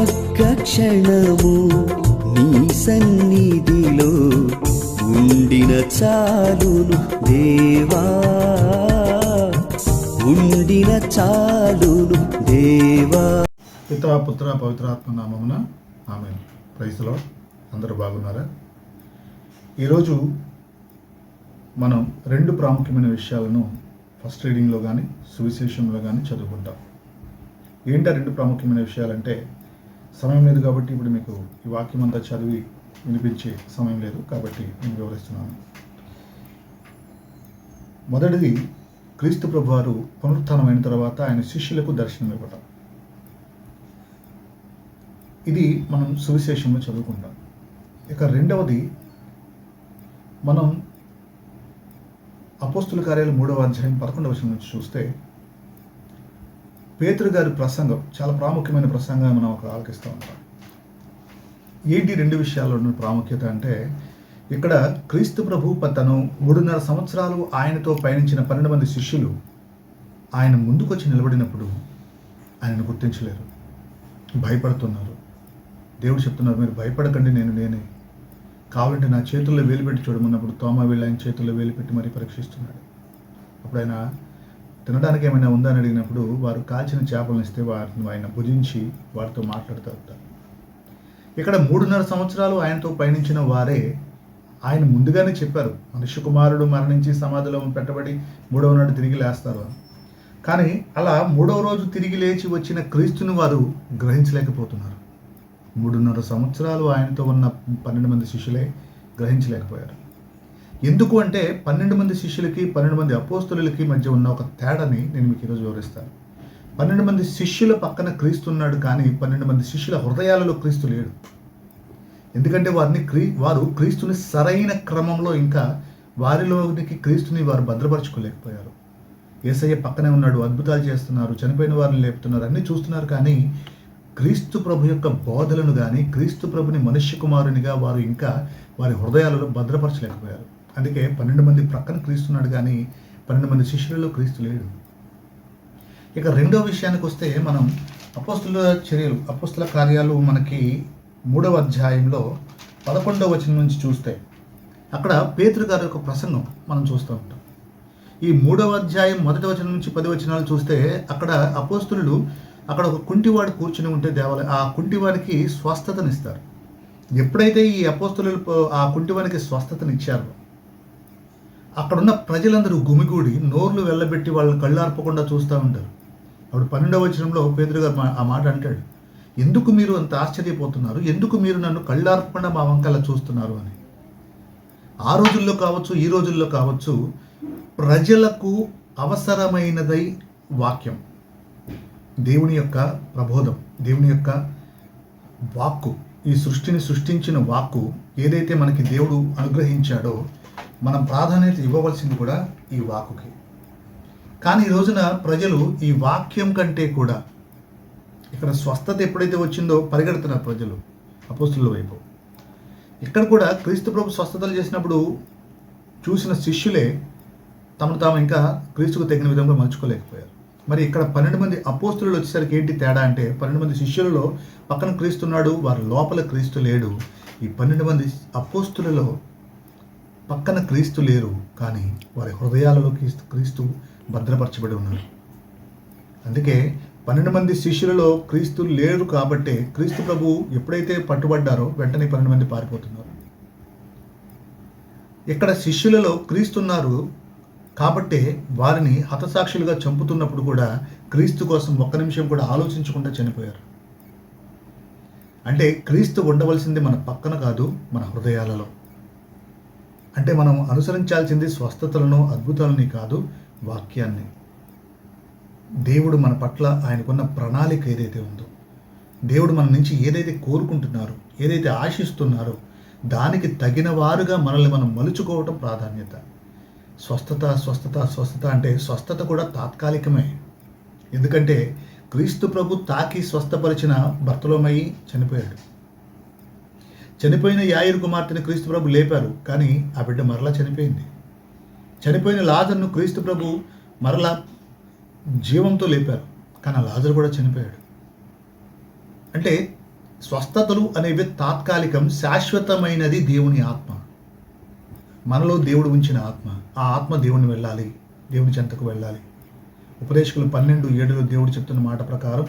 ఒక్క క్షణము నీ సన్నిధిలో ఉండిన చాలును దేవా. ఉండిన చాలును దేవా. పితా పుత్ర పవిత్రాత్మ నామమున ఆమె ప్రైస్లో అందరూ బాగున్నారా? ఈరోజు మనం రెండు ప్రాముఖ్యమైన విషయాలను ఫస్ట్ రీడింగ్లో కానీ సువిశేషంలో కానీ చదువుకుంటాం. ఏంటా రెండు ప్రాముఖ్యమైన విషయాలంటే సమయం లేదు కాబట్టి ఇప్పుడు మీకు ఈ వాక్యం అంతా చదివి వినిపించే సమయం లేదు కాబట్టి నేను వివరిస్తున్నాను. మొదటిది క్రీస్తు ప్రభువారు పునరుత్నమైన తర్వాత ఆయన శిష్యులకు దర్శనం ఇవ్వటం. ఇది మనం సువిశేషంలో చదువుకుంటాం. ఇక రెండవది మనం అపోస్తుల కార్యాలు మూడవ అధ్యాయం పదకొండవ వచనం నుంచి చూస్తే పేతురు గారి ప్రసంగం చాలా ప్రాముఖ్యమైన ప్రసంగం మనం ఒక ఆలకిస్తూ ఉంటాం. ఏంటి రెండు విషయాల్లో ఉన్న ప్రాముఖ్యత అంటే ఇక్కడ క్రీస్తు ప్రభు తను మూడున్నర సంవత్సరాలు ఆయనతో పయనించిన పన్నెండు మంది శిష్యులు ఆయన ముందుకొచ్చి నిలబడినప్పుడు ఆయనను గుర్తించలేరు. భయపడుతున్నారు. దేవుడు చెప్తున్నారు మీరు భయపడకండి నేను నేనే. కావాలంటే నా చేతుల్లో వేలు పెట్టి చూడమన్నప్పుడు తోమ వెళ్ళి ఆయన చేతుల్లో వేలు పెట్టి మరీ పరీక్షిస్తున్నాడు. అప్పుడు ఆయన తినడానికి ఏమైనా ఉందా అని అడిగినప్పుడు వారు కాల్చిన చేపలను ఇస్తే వారిని ఆయన భుజించి వారితో మాట్లాడుతూ ఇక్కడ మూడున్నర సంవత్సరాలు ఆయనతో పయనించిన వారే ఆయన ముందుగానే చెప్పారు మనుష్య కుమారుడు మరణించి సమాధిలో పెట్టబడి మూడవ నాడు తిరిగి లేస్తారు అని. కానీ అలా మూడవ రోజు తిరిగి లేచి వచ్చిన క్రీస్తుని వారు గ్రహించలేకపోతున్నారు. మూడున్నర సంవత్సరాలు ఆయనతో ఉన్న పన్నెండు మంది శిష్యులే గ్రహించలేకపోయారు. ఎందుకు అంటే పన్నెండు మంది శిష్యులకి పన్నెండు మంది అపోస్తులకి మధ్య ఉన్న ఒక తేడాని నేను మీకు ఈరోజు వివరిస్తాను. పన్నెండు మంది శిష్యుల పక్కన క్రీస్తు ఉన్నాడు కానీ పన్నెండు మంది శిష్యుల హృదయాలలో క్రీస్తు లేడు. ఎందుకంటే వారిని క్రీ వారు క్రీస్తుని సరైన క్రమంలో ఇంకా వారిలోనికి క్రీస్తుని వారు భద్రపరచుకోలేకపోయారు. ఏసయ్య పక్కనే ఉన్నాడు అద్భుతాలు చేస్తున్నారు చనిపోయిన వారిని లేపుతున్నారు అన్నీ చూస్తున్నారు కానీ క్రీస్తు ప్రభు యొక్క బోధలను కానీ క్రీస్తు ప్రభుని మనుష్య కుమారునిగా వారు ఇంకా వారి హృదయాలలో భద్రపరచలేకపోయారు. అందుకే పన్నెండు మంది ప్రక్కన క్రీస్తున్నాడు కానీ పన్నెండు మంది శిష్యులలో క్రీస్తు లేడు. ఇక రెండో విషయానికి వస్తే మనం అపోస్తుల చర్యలు అపోస్తుల కార్యాలు మనకి మూడవ అధ్యాయంలో పదకొండవ వచనం నుంచి చూస్తే అక్కడ పేతురు గారి యొక్క ప్రసంగం మనం చూస్తూ ఉంటాం. ఈ మూడవ అధ్యాయం మొదటి వచనం నుంచి పది వచనాలు చూస్తే అక్కడ అపోస్తులు అక్కడ ఒక కుంటివాడు కూర్చుని ఉంటే దేవాలయం ఆ కుంటివాడికి స్వస్థతనిస్తారు. ఎప్పుడైతే ఈ అపోస్తులు ఆ కుంటివానికి స్వస్థతనిచ్చారో అక్కడున్న ప్రజలందరూ గుమిగూడి నోర్లు వెళ్ళబెట్టి వాళ్ళని కళ్ళార్పకుండా చూస్తూ ఉంటారు. అప్పుడు పన్నెండవ వచనంలో పేదరు గారు మా- ఆ మాట అంటాడు. ఎందుకు మీరు అంత ఆశ్చర్యపోతున్నారు? ఎందుకు మీరు నన్ను కళ్ళార్పకుండా మా వంకల్లా చూస్తున్నారు? అని. ఆ రోజుల్లో కావచ్చు ఈ రోజుల్లో కావచ్చు ప్రజలకు అవసరమైనదై వాక్యం. దేవుని యొక్క ప్రబోధం దేవుని యొక్క వాక్కు. ఈ సృష్టిని సృష్టించిన వాక్కు ఏదైతే మనకి దేవుడు అనుగ్రహించాడో మనం ప్రాధాన్యత ఇవ్వవలసింది కూడా ఈ వాక్కుకి. కానీ ఈ రోజున ప్రజలు ఈ వాక్యం కంటే కూడా ఇక్కడ స్వస్థత ఎప్పుడైతే వచ్చిందో పరిగెడుతున్నారు ప్రజలు అపోస్తుల వైపు. ఇక్కడ కూడా క్రీస్తు ప్రభు స్వస్థతలు చేసినప్పుడు చూసిన శిష్యులే తమను తాము ఇంకా క్రీస్తుకు తగిన విధంగా మలుచుకోలేకపోయారు. మరి ఇక్కడ పన్నెండు మంది అపోస్తులు వచ్చేసరికి ఏంటి తేడా అంటే పన్నెండు మంది శిష్యులలో పక్కన క్రీస్తున్నాడు వారి లోపల క్రీస్తు లేడు. ఈ పన్నెండు మంది అపోస్తులలో పక్కన క్రీస్తు లేరు కానీ వారి హృదయాలలో క్రీస్తు క్రీస్తు భద్రపరచబడి ఉన్నారు. అందుకే పన్నెండు మంది శిష్యులలో క్రీస్తు లేరు కాబట్టే క్రీస్తు ప్రభు ఎప్పుడైతే పట్టుబడ్డారో వెంటనే పన్నెండు మంది పారిపోతున్నారు. ఇక్కడ శిష్యులలో క్రీస్తున్నారు కాబట్టే వారిని హతసాక్షులుగా చంపుతున్నప్పుడు కూడా క్రీస్తు కోసం ఒక్క నిమిషం కూడా ఆలోచించకుండా చనిపోయారు. అంటే క్రీస్తు ఉండవలసింది మన పక్కన కాదు మన హృదయాలలో. అంటే మనం అనుసరించాల్సింది స్వస్థతలను అద్భుతాలని కాదు వాక్యాన్ని. దేవుడు మన పట్ల ఆయనకున్న ప్రణాళిక ఏదైతే ఉందో దేవుడు మన నుంచి ఏదైతే కోరుకుంటున్నారో ఏదైతే ఆశిస్తున్నారో దానికి తగిన వారుగా మనల్ని మనం మలుచుకోవటం ప్రాధాన్యత. స్వస్థత స్వస్థత స్వస్థత అంటే స్వస్థత కూడా తాత్కాలికమే. ఎందుకంటే క్రీస్తు ప్రభు తాకి స్వస్థపరిచిన భర్తలోమయ్యి చనిపోయాడు. చనిపోయిన యాయిరు కుమార్తెను క్రీస్తు ప్రభు లేపారు కానీ ఆ బిడ్డ మరలా చనిపోయింది. చనిపోయిన లాజర్ను క్రీస్తు ప్రభు మరలా జీవంతో లేపారు కానీ ఆ లాజర్ కూడా చనిపోయాడు. అంటే స్వస్థతలు అనేవి తాత్కాలికం శాశ్వతమైనది దేవుని ఆత్మ. మనలో దేవుడు ఉంచిన ఆత్మ ఆ ఆత్మ దేవుని వెళ్ళాలి దేవుని చెంతకు వెళ్ళాలి. ఉపదేశకులు పన్నెండు ఏడులో దేవుడు చెప్తున్న మాట ప్రకారం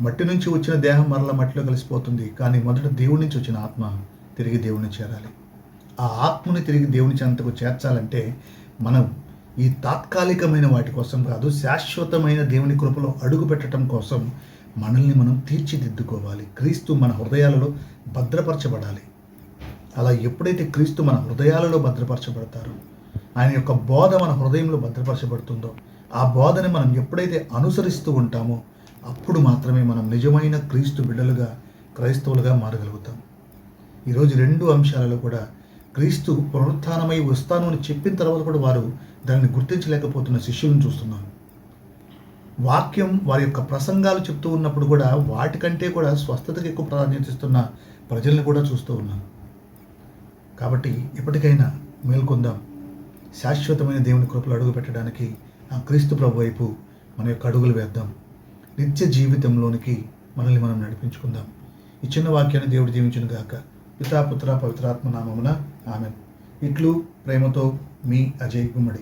మట్టి నుంచి వచ్చిన దేహం మరల మట్టిలో కలిసిపోతుంది కానీ మొదట దేవుడి నుంచి వచ్చిన ఆత్మ తిరిగి దేవుని చేరాలి. ఆ ఆత్మని తిరిగి దేవుని చెంతకు చేర్చాలంటే మనం ఈ తాత్కాలికమైన వాటి కోసం కాదు శాశ్వతమైన దేవుని కృపలో అడుగు పెట్టడం కోసం మనల్ని మనం తీర్చిదిద్దుకోవాలి. క్రీస్తు మన హృదయాలలో భద్రపరచబడాలి. అలా ఎప్పుడైతే క్రీస్తు మన హృదయాలలో భద్రపరచబడతారో ఆయన యొక్క బోధ మన హృదయంలో భద్రపరచబడుతుందో ఆ బోధని మనం ఎప్పుడైతే అనుసరిస్తూ ఉంటామో అప్పుడు మాత్రమే మనం నిజమైన క్రీస్తు బిడ్డలుగా క్రైస్తవులుగా మారగలుగుతాం. ఈరోజు రెండు అంశాలలో కూడా క్రీస్తు పునరుత్నమై వస్తాను అని చెప్పిన తర్వాత కూడా వారు దానిని గుర్తించలేకపోతున్న శిష్యులను చూస్తున్నాను. వాక్యం వారి యొక్క ప్రసంగాలు చెప్తూ ఉన్నప్పుడు కూడా వాటికంటే కూడా స్వస్థతకు ఎక్కువ ప్రాధాన్యత ఇస్తున్న ప్రజల్ని కూడా చూస్తూ ఉన్నాను. కాబట్టి ఎప్పటికైనా మేల్కొందాం. శాశ్వతమైన దేవుని కృపలు అడుగు పెట్టడానికి ఆ క్రీస్తు ప్రభు వైపు మన యొక్క అడుగులు వేద్దాం. నిత్య జీవితంలోనికి మనల్ని మనం నడిపించుకుందాం. ఈ చిన్న వాక్యాన్ని దేవుడు జీవించిన గాక. పితాపుత్ర పవిత్రాత్మ నామమున ఆమె ఇట్లు ప్రేమతో మీ అజయ్ గుమ్మడి.